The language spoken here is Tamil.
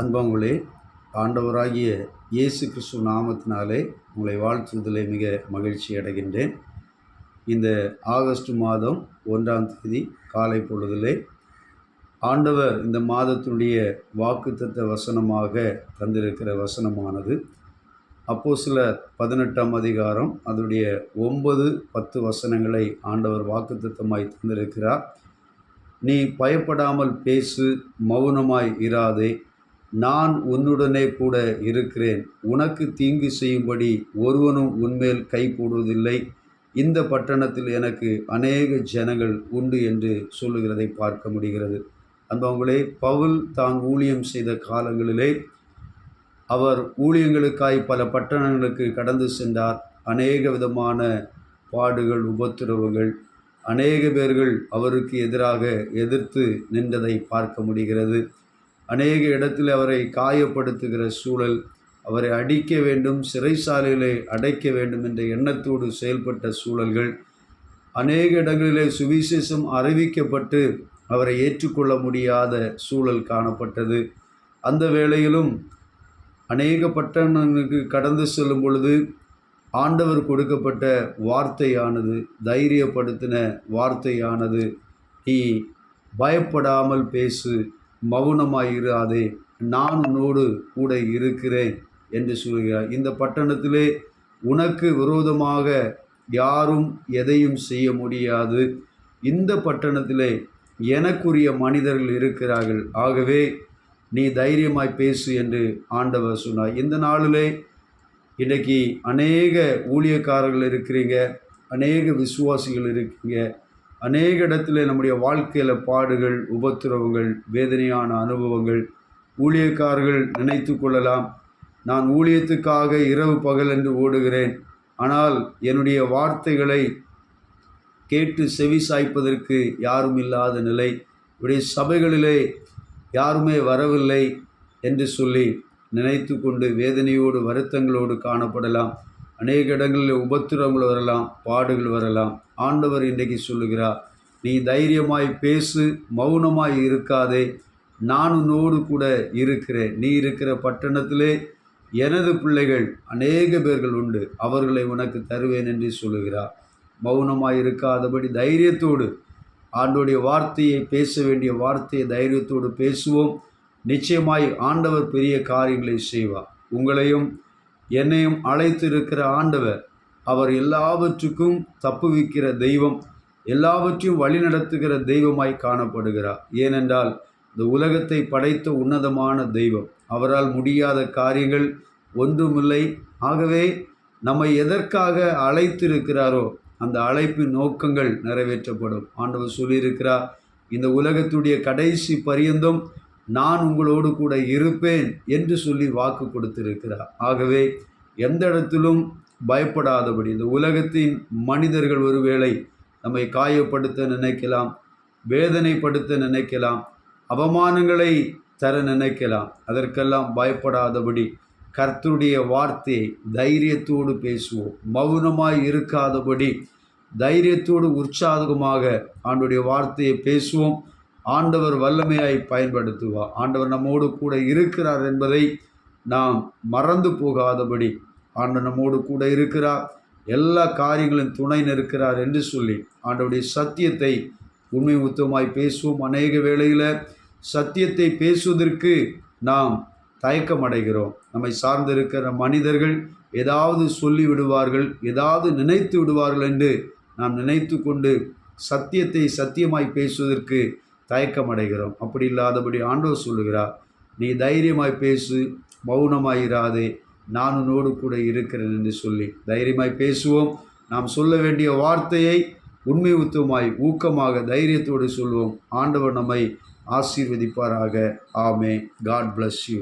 அன்பங்களே ஆண்டவராகிய இயேசு கிறிஸ்து நாமத்தினாலே உங்களை வாழ்த்துவதிலே மிக மகிழ்ச்சி அடைகின்றேன். இந்த ஆகஸ்ட் மாதம் ஒன்றாம் தேதி காலை பொழுதிலே ஆண்டவர் இந்த மாதத்தினுடைய வாக்குத்தத்த வசனமாக தந்திருக்கிற வசனமானது. அப்போ சில பதினெட்டாம் அதிகாரம் அதனுடைய ஒன்பது பத்து வசனங்களை ஆண்டவர் வாக்குத்தத்தமாய் தந்திருக்கிறார். நீ பயப்படாமல் பேசு மௌனமாய் இராதே நான் உன்னுடனே கூட இருக்கிறேன். உனக்கு தீங்கு செய்யும்படி ஒருவனும் உன்மேல் கை போடுவதில்லை இந்த பட்டணத்தில் எனக்கு அநேக ஜனங்கள் உண்டு என்று சொல்லுகிறதை பார்க்க முடிகிறது. அன்பவங்களே பவுல் தான் ஊழியம் செய்த காலங்களிலே அவர் ஊழியங்களுக்காய் பல பட்டணங்களுக்கு கடந்து சென்றார். அநேக விதமான பாடுகள் உபத்திரவுகள் அநேக பேர்கள் அவருக்கு எதிராக எதிர்த்து நின்றதை பார்க்க முடிகிறது. அநேக இடத்தில் அவரை காயப்படுத்துகிற சூழல் அவரை அடிக்க வேண்டும் சிறைசாலையிலே அடைக்க வேண்டும் என்ற எண்ணத்தோடு செயல்பட்ட சூழல்கள் அநேக இடங்களிலே சுவிசேஷம் அறிவிக்கப்பட்டு அவரை ஏற்றுக்கொள்ள முடியாத சூழல் காணப்பட்டது. அந்த வேளையிலும் அநேக பட்டணங்களுக்கு கடந்து செல்லும் பொழுது ஆண்டவர் கொடுக்கப்பட்ட வார்த்தையானது தைரியப்படுத்தின வார்த்தையானது நீ பயப்படாமல் பேசு மௌனமாயிராதே நான் உன்னோடு கூட இருக்கிறேன் என்று சொல்கிறார். இந்த பட்டணத்திலே உனக்கு விரோதமாக யாரும் எதையும் செய்ய முடியாது. இந்த பட்டணத்திலே எனக்குரிய மனிதர்கள் இருக்கிறார்கள். ஆகவே நீ தைரியமாய் பேசு என்று ஆண்டவர் சொன்னார். இந்த நாளிலே இன்றைக்கி அநேக ஊழியக்காரர்கள் இருக்கிறீங்க அநேக விசுவாசிகள் இருக்கீங்க அநேக இடத்துல நம்முடைய வாழ்க்கையில் பாடுகள் உபத்திரவங்கள் வேதனையான அனுபவங்கள் ஊழியக்காரர்கள் நினைத்து கொள்ளலாம். நான் ஊழியத்துக்காக இரவு பகல் என்று ஓடுகிறேன். ஆனால் என்னுடைய வார்த்தைகளை கேட்டு செவி சாய்ப்பதற்கு யாரும் இல்லாத நிலை. இவருடைய சபைகளிலே யாருமே வரவில்லை என்று சொல்லி நினைத்து கொண்டு வேதனையோடு வருத்தங்களோடு காணப்படலாம். அநேக இடங்களில் உபத்திரங்கள் வரலாம் பாடுகள் வரலாம். ஆண்டவர் இன்றைக்கு சொல்லுகிறார் நீ தைரியமாய் பேசு மௌனமாய் இருக்காதே. நான் உன்னோடு கூட இருக்கிறேன். நீ இருக்கிற பட்டணத்திலே எனது பிள்ளைகள் அநேக பேர்கள் உண்டு. அவர்களை உனக்கு தருவேன் என்று சொல்லுகிறார். மௌனமாய் இருக்காதபடி தைரியத்தோடு ஆண்டோடைய வார்த்தையை பேச வேண்டிய வார்த்தையை தைரியத்தோடு பேசுவோம். நிச்சயமாய் ஆண்டவர் பெரிய காரியங்களை செய்வார். உங்களையும் என்னையும் அழைத்திருக்கிற ஆண்டவர். அவர் எல்லாவற்றுக்கும் தப்புவிக்கிற தெய்வம் எல்லாவற்றையும் வழிநடத்துகிற தெய்வமாய் காணப்படுகிறார். ஏனென்றால் இந்த உலகத்தை படைத்த உன்னதமான தெய்வம். அவரால் முடியாத காரியங்கள் ஒன்றுமில்லை. ஆகவே நம்மை எதற்காக அழைத்திருக்கிறாரோ அந்த அழைப்பின் நோக்கங்கள் நிறைவேற்றப்படும். ஆண்டவர் சொல்லியிருக்கிறார் இந்த உலகத்துடைய கடைசி பரியந்தம் நான் உங்களோடு கூட இருப்பேன் என்று சொல்லி வாக்கு கொடுத்திருக்கிறார். ஆகவே எந்த இடத்திலும் பயப்படாதபடி இந்த உலகத்தின் மனிதர்கள் ஒருவேளை நம்மை காயப்படுத்த நினைக்கலாம் வேதனைப்படுத்த நினைக்கலாம் அவமானங்களை தர நினைக்கலாம் அதற்கெல்லாம் பயப்படாதபடி கர்த்தருடைய வார்த்தையை தைரியத்தோடு பேசுவோம். மௌனமாய் இருக்காதபடி தைரியத்தோடு உற்சாகமாக ஆண்டுடைய வார்த்தையை பேசுவோம். ஆண்டவர் வல்லமையாய் பயன்படுத்துவார் ஆண்டவர் நம்மோடு கூட இருக்கிறார் என்பதை நாம் மறந்து போகாதபடி ஆண்டவர் நம்மோடு கூட இருக்கிறார். எல்லா காரியங்களும் துணை நிற்கிறார் என்று சொல்லி ஆண்டவுடைய சத்தியத்தை உண்மை உத்தமாய் பேசுவோம். அநேக வேளையில் சத்தியத்தை பேசுவதற்கு நாம் தயக்கம் அடைகிறோம் நம்மை சார்ந்திருக்கிற மனிதர்கள் ஏதாவது சொல்லி விடுவார்கள் ஏதாவது நினைத்து விடுவார்கள் என்று நாம் நினைத்து கொண்டு சத்தியத்தை சத்தியமாய் பேசுவதற்கு தயக்கம் அடைகிறோம் அப்படி இல்லாதபடி ஆண்டவர் சொல்லுகிறார் நீ தைரியமாய் பேசு மௌனமாயிராதே நான் உன்னோடு கூட இருக்கிறேன் என்று சொல்லி. தைரியமாய் பேசுவோம். நாம் சொல்ல வேண்டிய வார்த்தையை உண்மை உத்துவமாய் ஊக்கமாக தைரியத்தோடு சொல்வோம். ஆண்டவர் நம்மை ஆசீர்வதிப்பாராக. ஆமே காட் பிளஸ் யூ